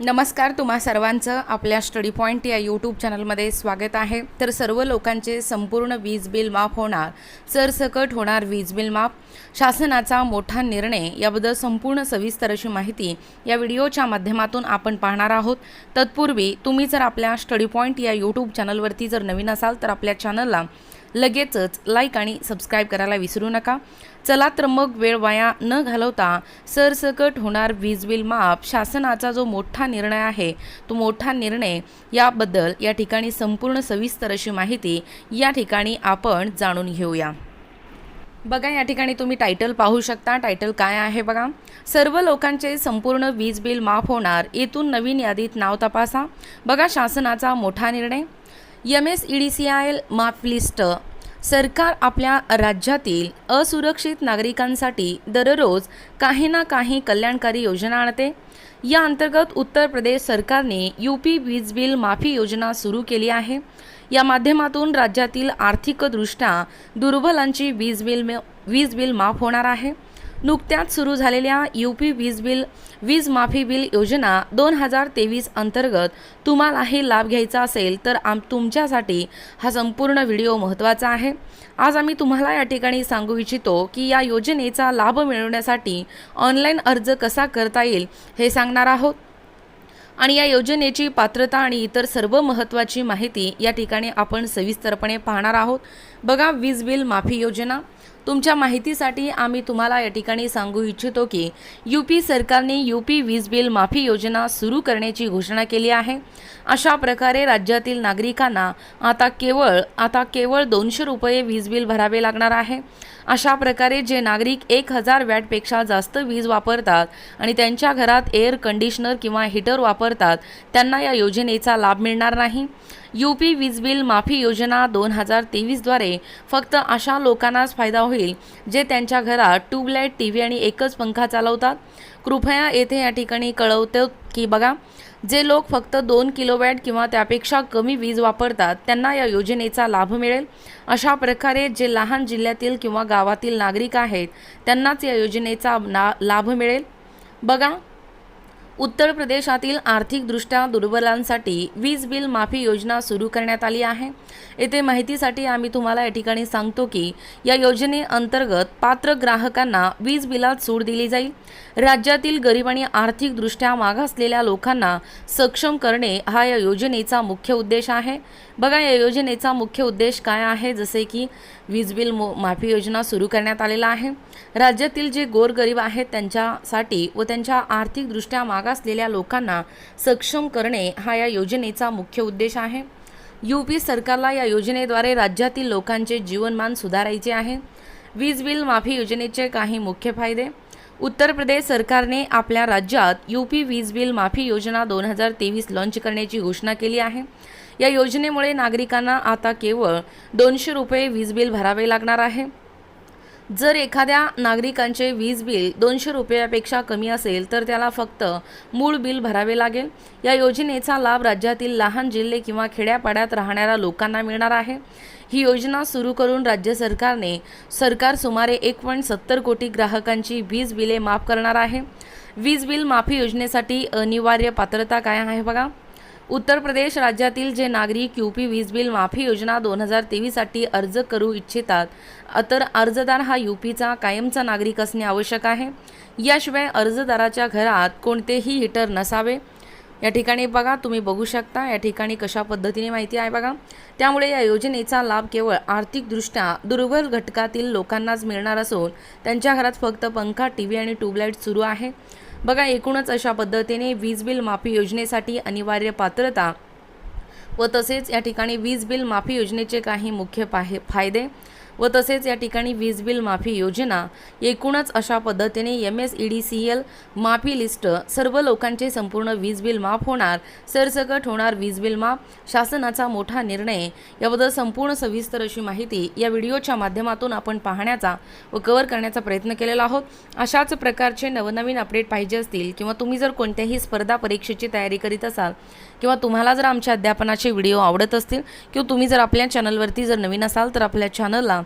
नमस्कार तुम्हा सर्वांचं आपल्या स्टडी पॉईंट या यूट्यूब चॅनलमध्ये स्वागत आहे. तर सर्व लोकांचे संपूर्ण वीज बिल माफ होणार सरसकट होणार वीज बिल माफ. शासनाचा मोठा निर्णय याबद्दल संपूर्ण सविस्तर अशी माहिती या व्हिडिओच्या माध्यमातून आपण पाहणार आहोत. तत्पूर्वी तुम्ही जर आपल्या स्टडी पॉईंट या यूट्यूब चॅनलवरती जर नवीन असाल तर आपल्या चॅनलला लगेचच लाईक आणि सबस्क्राईब करायला विसरू नका. चला तर मग वेळ वाया न घालवता सरसकट होणार वीज बिल माफ. शासनाचा जो मोठा निर्णय आहे तो मोठा निर्णय याबद्दल या ठिकाणी संपूर्ण सविस्तर अशी माहिती या ठिकाणी आपण जाणून घेऊया. बघा या ठिकाणी तुम्ही टायटल पाहू शकता. टायटल काय आहे बघा? सर्व लोकांचे संपूर्ण वीज बिल माफ होणार. येथून नवीन यादीत नाव तपासा. बघा शासनाचा मोठा निर्णय. M S E D C I L माफ लिस्ट. सरकार आपल्या राज्यातील असुरक्षित नागरिकांसाठी दररोज काही ना काही कल्याणकारी योजना आणते. या अंतर्गत उत्तर प्रदेश सरकारने यू पी वीज बिल माफी योजना सुरू केली आहे. या माध्यमातून राज्यातील आर्थिकदृष्ट्या दुर्बलांची वीज बिल वीज बिल माफ होणार आहे. नुकत्याच सुरू झालेल्या यू पी वीज बिल वीज माफी बिल योजना दोन हजार तेवीस अंतर्गत तुम्हाला हे लाभ घ्यायचा असेल तर आम तुमच्यासाठी हा संपूर्ण व्हिडिओ महत्त्वाचा आहे. आज आम्ही तुम्हाला या ठिकाणी सांगू इच्छितो की या योजनेचा लाभ मिळवण्यासाठी ऑनलाईन अर्ज कसा करता येईल हे सांगणार आहोत. आणि या योजनेची पात्रता आणि इतर सर्व महत्त्वाची माहिती या ठिकाणी आपण सविस्तरपणे पाहणार आहोत. बघा वीज बिल माफी योजना. तुमच्या माहितीसाठी आम्ही तुम्हाला या ठिकाणी सांगू इच्छितो की यू पी सरकारने यू पी वीज बिल माफी योजना सुरू करण्याची घोषणा केली आहे. अशा प्रकारे राज्यातील नागरिकांना आता केवळ आता केवळ दोनशे रुपये वीज बिल भरावे लागणार आहे. अशा प्रकारे जे नागरिक एक हजार वॅटपेक्षा जास्त वीज वापरतात आणि त्यांच्या घरात एअर कंडिशनर किंवा हीटर वापरतात त्यांना या योजनेचा लाभ मिळणार नाही. यू पी वीज बिल माफी योजना दोन हजार तेवीसद्वारे फक्त अशा लोकांनाच फायदा होईल जे त्यांच्या घरात ट्यूबलाईट टी व्ही आणि एकच पंखा चालवतात? कृपया येथे या ठिकाणी कळवतो की बघा जे लोक फक्त दोन किलोवॅट किंवा त्यापेक्षा कमी वीज वापरतात त्यांना या योजनेचा लाभ मिळेल? अशा प्रकारे जे लहान जिल्ह्यातील किंवा गावातील नागरिक आहेत त्यांनाच या योजनेचा ना लाभ मिळेल? बघा उत्तर प्रदेशातील आर्थिकदृष्ट्या दुर्बलांसाठी वीज बिल माफी योजना सुरू करण्यात आली आहे. येथे माहितीसाठी आम्ही तुम्हाला या ठिकाणी सांगतो की या योजनेअंतर्गत पात्र ग्राहकांना वीज बिलात सूट दिली जाईल. राज्यातील गरीब आणि आर्थिकदृष्ट्या मागासलेल्या लोकांना सक्षम करणे हा या योजनेचा मुख्य उद्देश आहे. बघा या योजनेचा मुख्य उद्देश काय आहे? जसे की वीज बिल मो माफी योजना सुरू करण्यात आलेला आहे. राज्यातील जे गोरगरीब आहेत त्यांच्यासाठी व त्यांच्या आर्थिकदृष्ट्या मागासलेल्या लोकांना सक्षम करणे हा या योजनेचा मुख्य उद्देश आहे. यू पी सरकारला या योजनेद्वारे राज्यातील लोकांचे जीवनमान सुधारायचे आहे. वीज बिल माफी योजनेचे काही मुख्य फायदे. उत्तर प्रदेश सरकारने आपल्या राज्यात यू पी वीज बिल माफी योजना दोन हजार तेवीस लॉन्च करण्याची घोषणा केली आहे. या योजनेमुळे नागरिकांना आता केवळ दोनशे रुपये वीज बिल भरावे लागणार आहे. जर एखाद्या नागरिकांचे वीज बिल दोनशे रुपयापेक्षा कमी असेल तर त्याला फक्त मूळ बिल भरावे लागेल. या योजनेचा लाभ राज्यातील लहान जिल्हे किंवा खेड्यापाड्यात राहणाऱ्या लोकांना मिळणार आहे. ही योजना सुरू करून राज्य सरकारने सरकार सुमारे एक पॉईंट सत्तर कोटी ग्राहकांची वीज बिले माफ करणार आहे. वीज बिल माफी योजनेसाठी अनिवार्य पात्रता काय आहे बघा. उत्तर प्रदेश राज्यातील जे नागरिक यू पी वीज बिल माफी योजना दोन हजार तेवीससाठी अर्ज करू इच्छितात तर अर्जदार हा यू पीचा कायमचा नागरिक असणे आवश्यक आहे. याशिवाय अर्जदाराच्या घरात कोणतेही हीटर नसावे. या ठिकाणी बघा तुम्ही बघू शकता या ठिकाणी कशा पद्धतीने माहिती आहे बघा. त्यामुळे या योजनेचा लाभ केवळ आर्थिकदृष्ट्या दुर्बल घटकातील लोकांनाच मिळणार असून त्यांच्या घरात फक्त पंखा टी व्ही आणि ट्यूबलाईट सुरू आहे. बघा एकूणच अशा पद्धतीने वीज बिल माफी योजनेसाठी अनिवार्य पात्रता व तसेच या ठिकाणी वीज बिल माफी योजनेचे काही मुख्य पाहे फायदे. व तसेच या ठिकाणी वीज बिल माफी योजना एकूणच अशा पद्धतीने M S E D C L माफी लिस्ट सर्व लोकांचे संपूर्ण वीज बिल माफ होणार सरसकट होणार वीज बिल माफ शासनाचा मोठा निर्णय याबद्दल संपूर्ण सविस्तर अशी माहिती या व्हिडिओच्या माध्यमातून आपण पाहण्याचा व कव्हर करण्याचा प्रयत्न केलेला आहोत. अशाच प्रकारचे नवनवीन अपडेट पाहिजे असतील किंवा तुम्ही जर कोणत्याही स्पर्धा परीक्षेची तयारी करीत असाल किंवा तुम्हाला जर आमच्या अध्यापनाचे व्हिडिओ आवडत असतील किंवा तुम्ही जर आपल्या चॅनलवरती जर नवीन असाल तर आपल्या चॅनलला